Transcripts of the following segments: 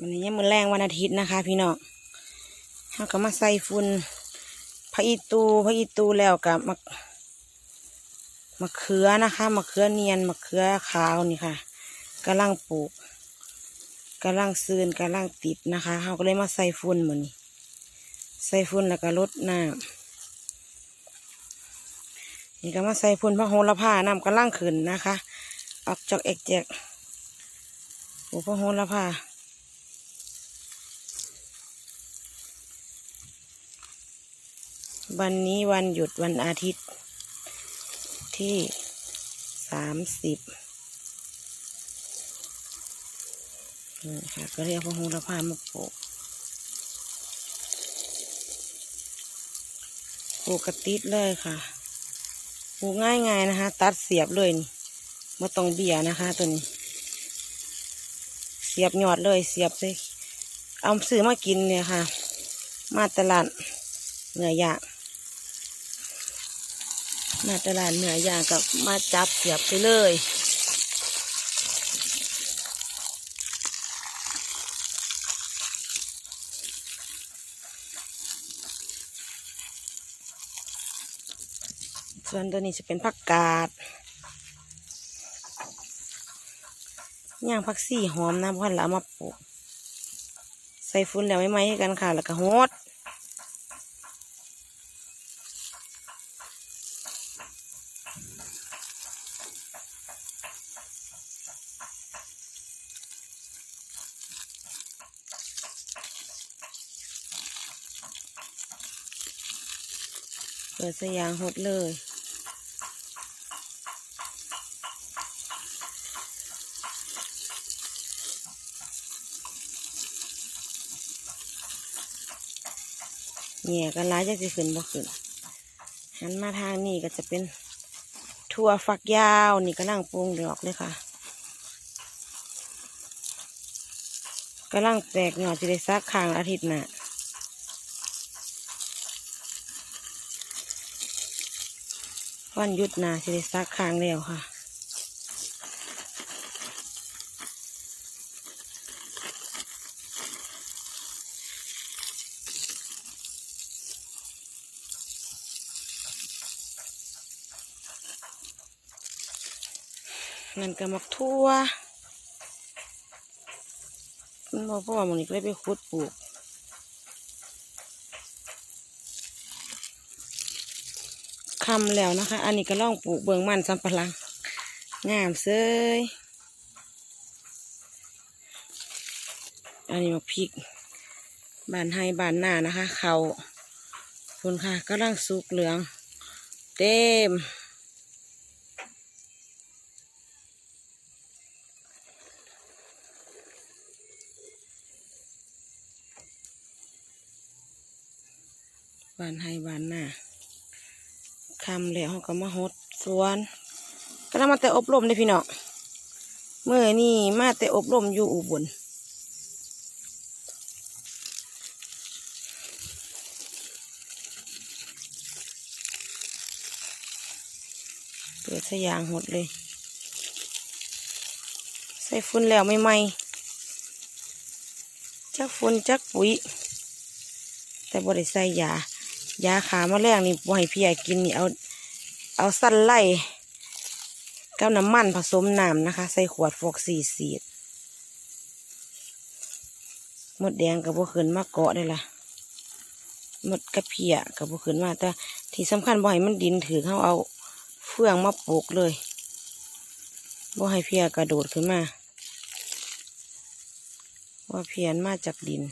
วันนี้ยังมือแรงวันอาทิตย์นะคะ พี่น้องเราก็มาใส่ฝุ่นพระอีตูพระอีตูแล้วกับมะมะเขือนะคะมะเขือเนียนมะเขือขาวนี่ค่ะกำลังปลูกกำลังซืนกำลังติดนะคะเราก็เลยมาใส่ฝุ่นเหมือนนี้ใส่ฝุ่นแล้วก็ลดน้ำนี่ก็มาใส่ฝุ่นพระโหระพาน้ำกำลังขึ้นนะคะ ออกจากเอกแจกโอ้พระโหระพา วันนี้วันหยุดวันอาทิตย์ ที่สามสิบค่ะก็เรียกว่าโหระพามาปลูกปลูกกระติดเลยค่ะปลูกง่ายๆนะคะ ตัดเสียบเลยนี่ไม่ต้องเบี่ยนะคะตัวนี้ เสียบหยอดเลยเสียบเลยเอาซื้อมากินเนี่ยค่ะ มาตลาดเหนื้อยาง มาตลาดเหนือย่างกับมาจับเสียบไปเลยส่วนตัวนี้จะเป็นผักกาดย่างผักซี่หอมนะพราะเราเอามาปลูกใส่ฟุ้นแล้วไม่ไหมให้กันค่ะ แล้วก็โฮด เปิดสยางหดเลย เนี่ยกันร้ายจะสิขึ้นบ่ขึ้นหันมาทางนี้ก็จะเป็นถั่วฝักยาวนี่ก็นั่งปรุงดอกเลยค่ะกำลังแตกหน่อจะได้ซักคางอาทิตย์หน้า วันหยุดนาสิได้ซักคางแล้วค่ะนั่นก็มักทั่วมันบอกพราะว่ามันนี้ก็เลยไปขุดปลูก คำแล้วนะคะ อันนี้ก็ล่องปลูกเบืองมันสำปะหลัง งามเซยอันนี้มาพริกบานให้บานหน้านะคะ เขาคุณค่ะก็ร่างสุกเหลือง เต็มบานให้บานหน้า คำแล้วเขาก็มาหดสวนก็ต้องมาแต่อบรมเลยพี่เน้องเมื่อนี่มาแต่อบรมอยู่อุบลเปิดสยางหดเลย ใส่ฝุ่นแล้วไม่ไหมจักฝุ่นจักปุ๋ย แต่บริใส่ยา ยาขามาแรงนี่บ่ให้พี่ใหญ่กินนี่เอาเอาสั้นไล่กับน้ำมันผสมน้ำนะคะ ใส่ขวดฟอกสี่สีดหมดแดงกับบัวขืนมาเกาะได้ละหมดกระเพียกับบัวขืนมาแต่ที่สำคัญบ่ให้มันดินถือเขาเอาเฟืองมาปลูกเลยบ่ให้เพียกระโดดขึ้นมา ว่าเพียนมาจากดิน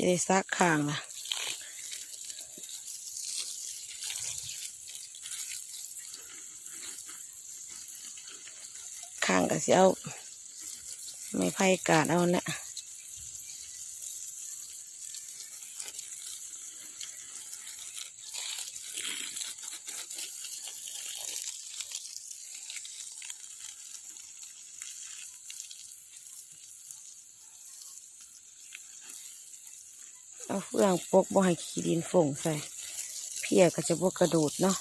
จะได้ซักข้างล่ะข้างก็สิเอาไม่ไพ่กาดเอาละ เอาเฟืองปกบ่ให้ขี้ดินฝงใส่ เพียก็จะบ่กระโดดเนาะ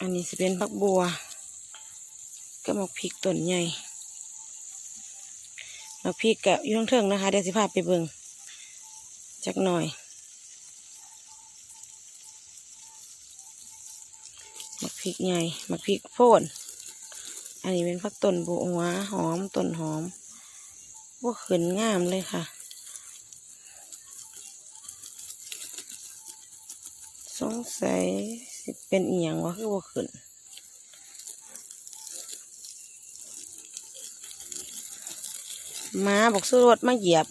อันนี้สิเป็นผักบัวก็มักพริกต้นใหญ่มักพริกกะอยู่ทั้งเทิงนะคะ เดี๋ยวสิพาไปเบิ่งจักหน่อยมักพริกใหญ่มักพริกโพน อันนี้เป็นพักต้นบัวหอมต้นหอมว่าขึ้นงามเลยค่ะสงสัยสิเป็นเอียงวะคือว่าขึ้นมาบอกซื้อรถมาเหยียบ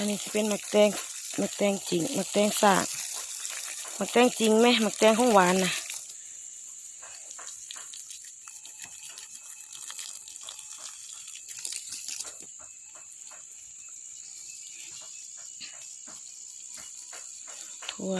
อันนี้จะเป็นหมักแตงหมักแตงจริงหมักแตงสากหมักแตงจริงไหมหมักแตงของหวานนะถั่ว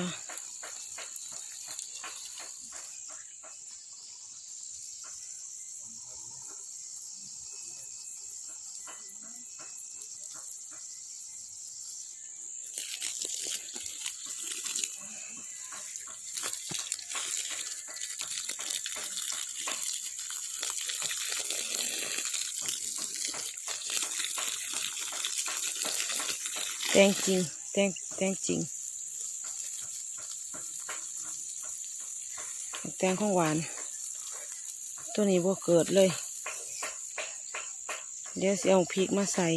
ตงจริงแตงแตงจริงแตงของหวาน ตัวนี้บ่เกิดเลย เดี๋ยวสิเอาพริกมาใส่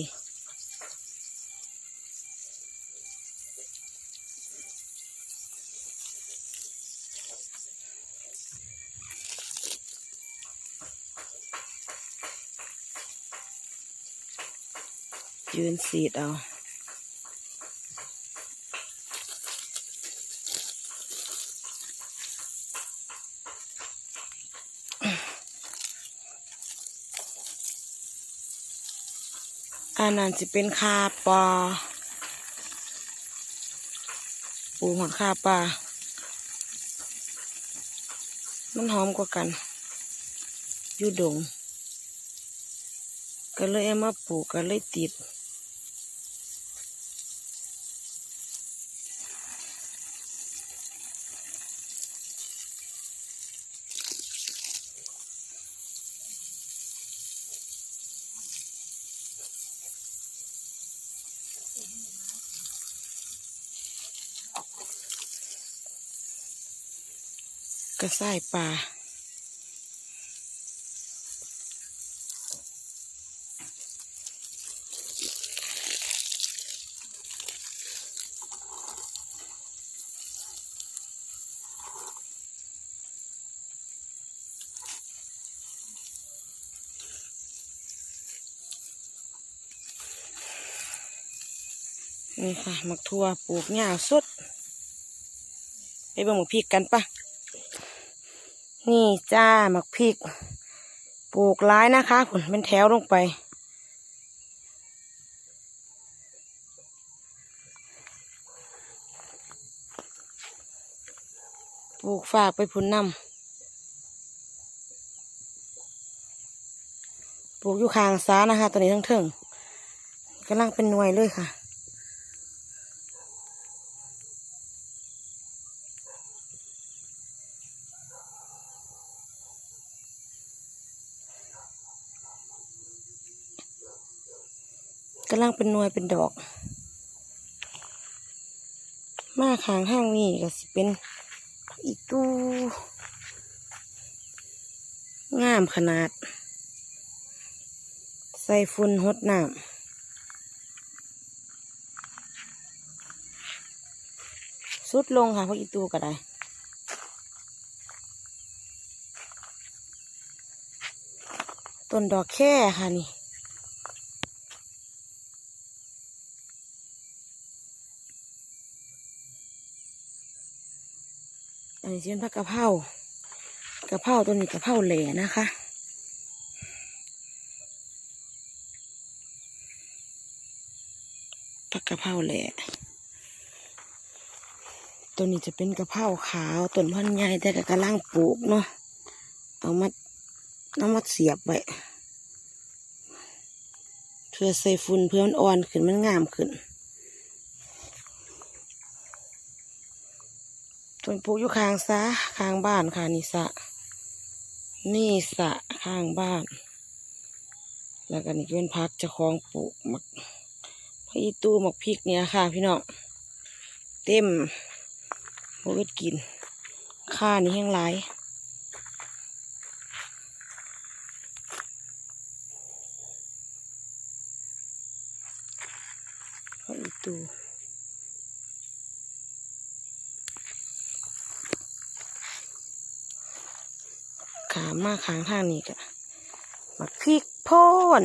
ยืนสีดเอา อันนั้นจะเป็นคาปลาปูหอดคาปลามันหอมกว่ากันยูดงก็เลยเอามาปลูกก็เลยติด กระส่ายปลานี่ค่ะหมักทั่วปลูกหญ้าสดไปเบิ่งหมักพริกกันปะ นี่จ้าหมักพริก ปลูกร้ายนะคะผลเป็นแถวลงไป ปลูกฝากไปพุ่นำปลูกอยู่คางซ้านะคะ ตัวนี้ทั้งถิงกำลังเป็นหน่วยเลยค่ะ เป็นนวยเป็นดอก มาขางห้างนี่ก็สิเป็นอีตู้งามขนาด ใส่ฝุ่นหดน้ำสุดลงค่ะพวกอีตูก็ได้ ต้นดอกแค่ค่ะนี่ นนี้เป็นผักกะเพรากะเพราตัวนี้กะเพราแหล่นะคะกกะเพราแหละตัวนี้จะเป็นกะเพราขาวต้นพันธุ์ใหญ่แต่ก็กำลังปลูกเนาะเอามาเอามาเสียบไว้เพื่อใส่ฝุ่นเพื่อมันอ่อนขึ้นมันงามขึ้น ต้นปลูกอยู่ข้างซะข้างบ้านค่ะนี่สะ นี่สะข้างบ้าน แล้วก็นี่เป็นพักจะคลองปลูกหมักพระอีตู้หมักพริกเนี่ยค่ะ พี่น้องเต็มโอ้ยกินข้านี่แห้งไรพระอีตู้ ขามมาขางทางนี้กะมักพริกโพ่น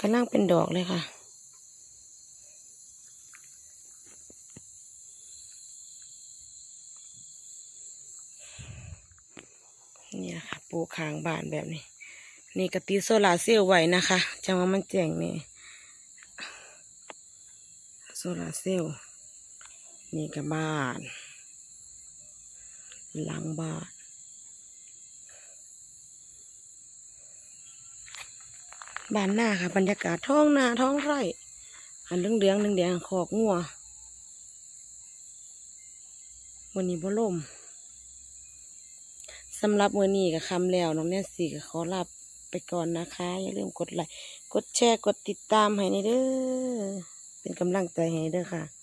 กำลังเป็นดอกเลยค่ะเนี่ยค่ะปลูกขางบานแบบนี้ นี่กระติดโซลาเซลล์ไว้นะคะจังว่ามันแจ้งนี่โซลาเซลล์ นี่กับบ้าน หลังบ้าน บ้านหน้าค่ะ บรรยากาศท้องนาท้องไร่ อันเหลืองเหลืองๆแดงขอกงัววันนี้บ่ลมสำหรับมือนี้ก็คำแล้ว น้องแนนซี่ก็ขอลาไปก่อนนะคะ อย่าลืมกดไลค์กดแชร์กดติดตามให้ในเด้อเป็นกำลังใจให้เด้อค่ะ